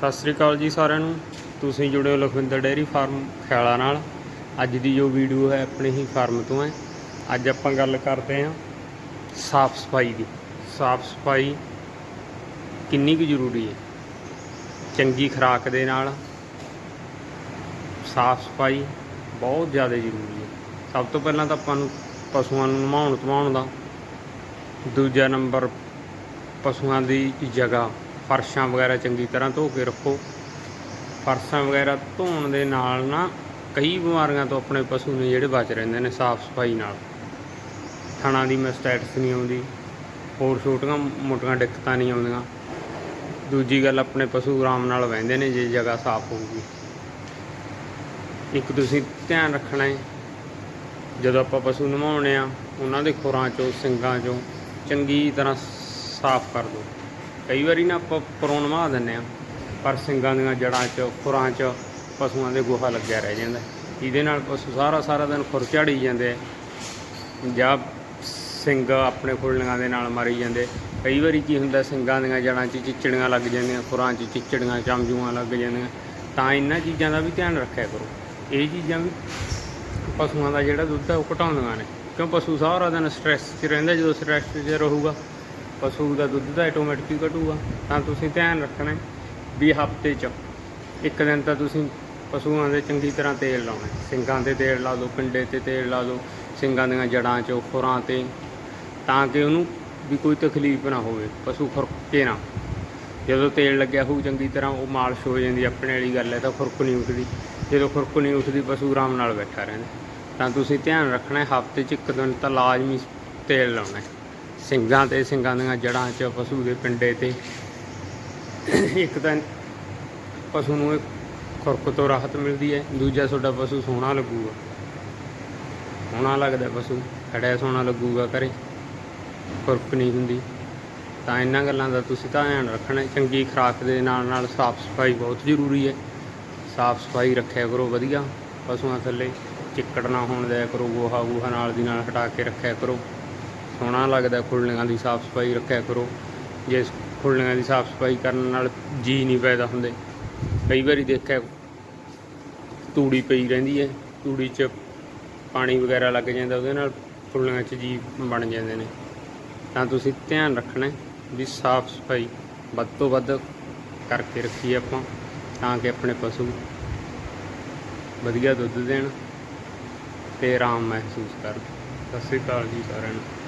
ਸਤਿ ਸ੍ਰੀ ਅਕਾਲ ਜੀ ਸਾਰਿਆਂ ਨੂੰ। ਤੁਸੀਂ ਜੁੜੇ ਹੋ ਲਖਵਿੰਦਰ ਡੇਅਰੀ ਫਾਰਮ ਖਿਆਲਾ ਨਾਲ। ਅੱਜ ਦੀ ਜੋ ਵੀਡੀਓ ਹੈ ਆਪਣੇ ਹੀ ਫਾਰਮ ਤੋਂ ਹੈ। ਅੱਜ ਆਪਾਂ ਗੱਲ ਕਰਦੇ ਹਾਂ ਸਾਫ਼ ਸਫ਼ਾਈ ਦੀ। ਸਾਫ਼ ਸਫ਼ਾਈ ਕਿੰਨੀ ਕੁ ਜ਼ਰੂਰੀ ਹੈ? ਚੰਗੀ ਖੁਰਾਕ ਦੇ ਨਾਲ ਸਾਫ਼ ਸਫ਼ਾਈ ਬਹੁਤ ਜ਼ਿਆਦਾ ਜ਼ਰੂਰੀ ਹੈ। ਸਭ ਤੋਂ ਪਹਿਲਾਂ ਤਾਂ ਆਪਾਂ ਨੂੰ ਪਸ਼ੂਆਂ ਨੂੰ ਨਵਾਉਣ ਧਵਾਉਣ ਦਾ। ਦੂਜਾ ਨੰਬਰ ਪਸ਼ੂਆਂ ਦੀ ਜਗ੍ਹਾ। ਫਰਸ਼ਾਂ ਵਗੈਰਾ ਚੰਗੀ ਤਰ੍ਹਾਂ ਧੋ ਕੇ ਰੱਖੋ। ਫਰਸ਼ਾਂ ਵਗੈਰਾ ਧੋਣ ਦੇ ਨਾਲ ਨਾ ਕਈ ਬਿਮਾਰੀਆਂ ਤੋਂ ਆਪਣੇ ਪਸ਼ੂ ਨੇ ਜਿਹੜੇ ਬਚ ਰਹਿੰਦੇ ਨੇ ਸਾਫ਼ ਸਫ਼ਾਈ ਨਾਲ। ਥਣਾ ਦੀ ਮੈਸਟਾਈਟਸ ਨਹੀਂ ਆਉਂਦੀ, ਹੋਰ ਛੋਟੀਆਂ ਮੋਟੀਆਂ ਦਿੱਕਤਾਂ ਨਹੀਂ ਆਉਂਦੀਆਂ। ਦੂਜੀ ਗੱਲ, ਆਪਣੇ ਪਸ਼ੂ ਆਰਾਮ ਨਾਲ ਵਹਿੰਦੇ ਨੇ, ਜੇ ਜਗ੍ਹਾ ਸਾਫ਼ ਹੋਊਗੀ। ਇੱਕ ਤੁਸੀਂ ਧਿਆਨ ਰੱਖਣਾ ਹੈ, ਜਦੋਂ ਆਪਾਂ ਪਸ਼ੂ ਨਵਾਉਣੇ ਆ ਉਹਨਾਂ ਦੇ ਖੁਰਾਂ ਚੋਂ, ਸਿੰਗਾਂ ਚੋਂ ਚੰਗੀ ਤਰ੍ਹਾਂ ਸਾਫ਼ ਕਰ ਦਿਓ। ਕਈ ਵਾਰੀ ਨਾ ਆਪਾਂ ਪਰੋਂ ਨਵਾ ਦਿੰਦੇ ਆ ਪਰ ਸਿੰਗਾਂ ਦੀਆਂ ਜੜਾਂ 'ਚ, ਖੁਰਾਂ 'ਚ ਪਸ਼ੂਆਂ ਦੇ ਗੋਹਾ ਲੱਗਿਆ ਰਹਿ ਜਾਂਦਾ। ਇਹਦੇ ਨਾਲ ਪਸ਼ੂ ਸਾਰਾ ਸਾਰਾ ਦਿਨ ਖੁਰ ਝਾੜੀ ਜਾਂਦੇ ਜਾਂ ਸਿੰਘ ਆਪਣੇ ਖੁਰਲੀਆਂ ਦੇ ਨਾਲ ਮਾਰੀ ਜਾਂਦੇ। ਕਈ ਵਾਰੀ ਕੀ ਹੁੰਦਾ ਸਿੰਘਾਂ ਦੀਆਂ ਜੜਾਂ 'ਚ ਚਿਚੜੀਆਂ ਲੱਗ ਜਾਂਦੀਆਂ, ਖੁਰਾਂ 'ਚ ਚਿਚੜੀਆਂ, ਚਮਜੂਆਂ ਲੱਗ ਜਾਂਦੀਆਂ। ਤਾਂ ਇਹਨਾਂ ਚੀਜ਼ਾਂ ਦਾ ਵੀ ਧਿਆਨ ਰੱਖਿਆ ਕਰੋ। ਇਹ ਚੀਜ਼ਾਂ ਵੀ ਪਸ਼ੂਆਂ ਦਾ ਜਿਹੜਾ ਦੁੱਧ ਹੈ ਉਹ ਘਟਾਉਂਦੀਆਂ ਨੇ। ਕਿਉਂ? ਪਸ਼ੂ ਸਾਰਾ ਦਿਨ ਸਟ੍ਰੈਸ 'ਚ ਰਹਿੰਦਾ ਜਦੋਂ ਸਟ੍ਰੈਸ 'ਚ ਰਹੂਗਾ ਪਸ਼ੂ ਦਾ ਦੁੱਧ ਤਾਂ ਆਟੋਮੈਟਿਕ ਹੀ ਘਟੂਗਾ। ਤਾਂ ਤੁਸੀਂ ਧਿਆਨ ਰੱਖਣਾ ਵੀ ਹਫ਼ਤੇ 'ਚ ਇੱਕ ਦਿਨ ਤਾਂ ਤੁਸੀਂ ਪਸ਼ੂਆਂ ਦੇ ਚੰਗੀ ਤਰ੍ਹਾਂ ਤੇਲ ਲਾਉਣਾ। ਸਿੰਗਾਂ ਤੇ ਤੇਲ ਲਾ ਦਿਓ ਪਿੰਡੇ ਤੇ ਤੇਲ ਲਾ ਦਿਓ ਸਿੰਗਾਂ ਦੀਆਂ ਜੜਾਂ 'ਚ, ਖੁਰਾਂ ਤੇ, ਤਾਂ ਕਿ ਉਹਨੂੰ ਵੀ ਕੋਈ ਤਕਲੀਫ ਨਾ ਹੋਵੇ, ਪਸ਼ੂ ਖੁਰਕੇ ਨਾ। ਜਦੋਂ ਤੇਲ ਲੱਗਿਆ ਹੋਊ ਚੰਗੀ ਤਰ੍ਹਾਂ, ਉਹ ਮਾਲਿਸ਼ ਹੋ ਜਾਂਦੀ, ਆਪਣੇ ਵਾਲੀ ਗੱਲ ਹੈ, ਤਾਂ ਖੁਰਕ ਨਹੀਂ ਉੱਠਦੀ। ਜਦੋਂ ਖੁਰਕ ਨਹੀਂ ਉੱਠਦੀ, ਪਸ਼ੂ ਆਰਾਮ ਨਾਲ ਬੈਠਾ ਰਹਿੰਦਾ। ਤਾਂ ਤੁਸੀਂ ਧਿਆਨ ਰੱਖਣਾ, ਹਫ਼ਤੇ 'ਚ ਇੱਕ ਦਿਨ ਤਾਂ ਲਾਜ਼ਮੀ ਤੇਲ ਲਾਉਣਾ। ਹੈ ਸਿੰਗਾਂ ਤੇ, ਸਿੰਘਾਂ ਦੀਆਂ ਜੜਾਂ 'ਚ, ਪਸ਼ੂ ਦੇ ਪਿੰਡੇ ਤੇ। ਇੱਕ ਤਾਂ ਪਸ਼ੂ ਨੂੰ ਇਹ ਖੁਰਕ ਤੋਂ ਰਾਹਤ ਮਿਲਦੀ ਹੈ, ਦੂਜਾ ਤੁਹਾਡਾ ਪਸ਼ੂ ਸੋਹਣਾ ਲੱਗੂਗਾ। ਸੋਹਣਾ ਲੱਗਦਾ ਪਸ਼ੂ, ਖੜਿਆ ਸੋਹਣਾ ਲੱਗੂਗਾ ਘਰੇ। ਖੁਰਕ ਨਹੀਂ ਹੁੰਦੀ। ਤਾਂ ਇਹਨਾਂ ਗੱਲਾਂ ਦਾ ਤੁਸੀਂ ਧਿਆਨ ਰੱਖਣਾ, ਚੰਗੀ ਖੁਰਾਕ ਦੇ ਨਾਲ ਨਾਲ ਸਾਫ਼ ਸਫ਼ਾਈ ਬਹੁਤ ਜ਼ਰੂਰੀ ਹੈ। ਸਾਫ਼ ਸਫ਼ਾਈ ਰੱਖਿਆ ਕਰੋ ਵਧੀਆ, ਪਸ਼ੂਆਂ ਥੱਲੇ, ਚਿੱਕੜ ਨਾ ਹੋਣ ਦਿਆ ਕਰੋ ਗੋਹਾ ਗੂਹਾ ਨਾਲ ਦੀ ਨਾਲ ਹਟਾ ਕੇ ਰੱਖਿਆ ਕਰੋ। ਸੋਹਣਾ ਲੱਗਦਾ ਖੁਰਲੀਆਂ ਦੀ ਸਾਫ਼ ਸਫ਼ਾਈ ਰੱਖਿਆ ਕਰੋ। ਜੇ ਖੁਰਲੀਆਂ ਦੀ ਸਾਫ਼ ਸਫ਼ਾਈ ਕਰਨ ਨਾਲ ਜੀ ਨਹੀਂ ਪੈਦਾ ਹੁੰਦੇ, ਕਈ ਵਾਰੀ ਦੇਖਿਆ ਤੂੜੀ ਪਈ ਰਹਿੰਦੀ ਹੈ, ਤੂੜੀ 'ਚ ਪਾਣੀ ਵਗੈਰਾ ਲੱਗ ਜਾਂਦਾ, ਉਹਦੇ ਨਾਲ ਖੁਰਲੀਆਂ 'ਚ ਜੀ ਬਣ ਜਾਂਦੇ ਨੇ। ਤਾਂ ਤੁਸੀਂ ਧਿਆਨ ਰੱਖਣਾ ਵੀ ਸਾਫ਼ ਸਫ਼ਾਈ ਵੱਧ ਤੋਂ ਵੱਧ ਕਰਕੇ ਰੱਖੀਏ ਆਪਾਂ, ਤਾਂ ਕਿ ਆਪਣੇ ਪਸ਼ੂ ਵਧੀਆ ਦੁੱਧ ਦੇਣ ਤੇ ਆਰਾਮ ਮਹਿਸੂਸ ਕਰਨ। ਸਤਿ ਸ਼੍ਰੀ ਅਕਾਲ ਜੀ ਸਾਰਿਆਂ ਨੂੰ।